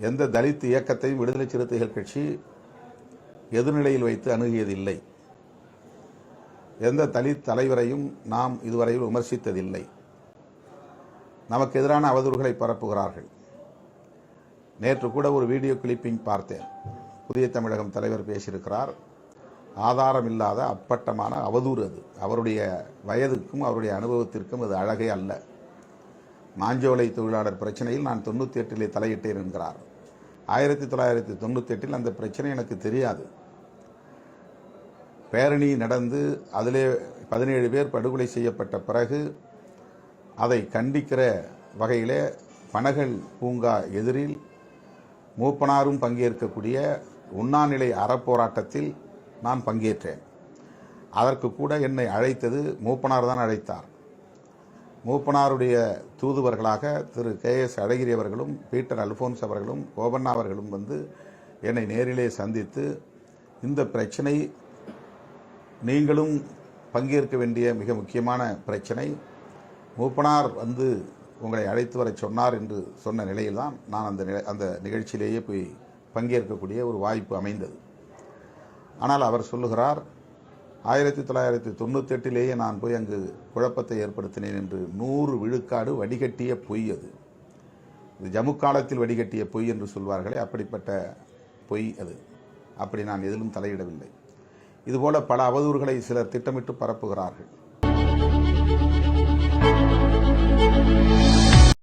எந்த தலித் இயக்கத்தையும் விடுதலை சிறுத்தைகள் கட்சி எதிர்நிலையில் வைத்து அணுகியதில்லை. எந்த தலித் தலைவரையும் நாம் இதுவரையில் விமர்சித்ததில்லை. நமக்கு எதிரான அவதூறுகளை பரப்புகிறார்கள். நேற்று கூட ஒரு வீடியோ கிளிப்பிங் பார்த்தேன். புதிய தமிழகம் தலைவர் பேசியிருக்கிறார். ஆதாரம் இல்லாத அப்பட்டமான அவதூறு அது. அவருடைய வயதுக்கும் அவருடைய அனுபவத்திற்கும் அது அழகே அல்ல. மாஞ்சோலை தொழிலாளர் பிரச்சனையில் நான் தொண்ணூற்றி எட்டிலே தலையிட்டேன் என்கிறார். ஆயிரத்தி தொள்ளாயிரத்தி தொண்ணூற்றி எட்டில் அந்த பிரச்சனை எனக்கு தெரியாது. பேரணி நடந்து அதிலே பதினேழு பேர் படுகொலை செய்யப்பட்ட பிறகு அதை கண்டிக்கிற வகையிலே பனகல் பூங்கா எதிரில் மூப்பனாரும் பங்கேற்கக்கூடிய உண்ணாநிலை அறப்போராட்டத்தில் நான் பங்கேற்றேன். அதற்கு கூட என்னை அழைத்தது மூப்பனார் தான் அழைத்தார். மூப்பனாருடைய தூதுவர்களாக திரு கே எஸ் அழகிரி அவர்களும் பீட்டர் அல்போன்ஸ் அவர்களும் கோபண்ணா அவர்களும் வந்து என்னை நேரிலே சந்தித்து இந்த பிரச்சனை நீங்களும் பங்கேற்க வேண்டிய மிக முக்கியமான பிரச்சனை. மூப்பனார் வந்து உங்களை அழைத்து வர சொன்னார் என்று சொன்ன நிலையில்தான் நான் அந்த நிலை- அந்த நிகழ்ச்சியிலேயே போய் பங்கேற்கக்கூடிய ஒரு வாய்ப்பு அமைந்தது. ஆனால் அவர் சொல்லுகிறார் ஆயிரத்தி தொள்ளாயிரத்தி தொண்ணூத்தெட்டிலேயே நான் போய் அங்கு குழப்பத்தை ஏற்படுத்தினேன் என்று நூறு விழுக்காடு வடிகட்டிய பொய் அது. இது ஜம்மு காலத்தில் வடிகட்டிய பொய் என்று சொல்வார்களே அப்படிப்பட்ட பொய் அது. அப்படி நான் எதிலும் தலையிடவில்லை. இதுபோல பல அவதூறுகளை சிலர் திட்டமிட்டு பரப்புகிறார்கள்.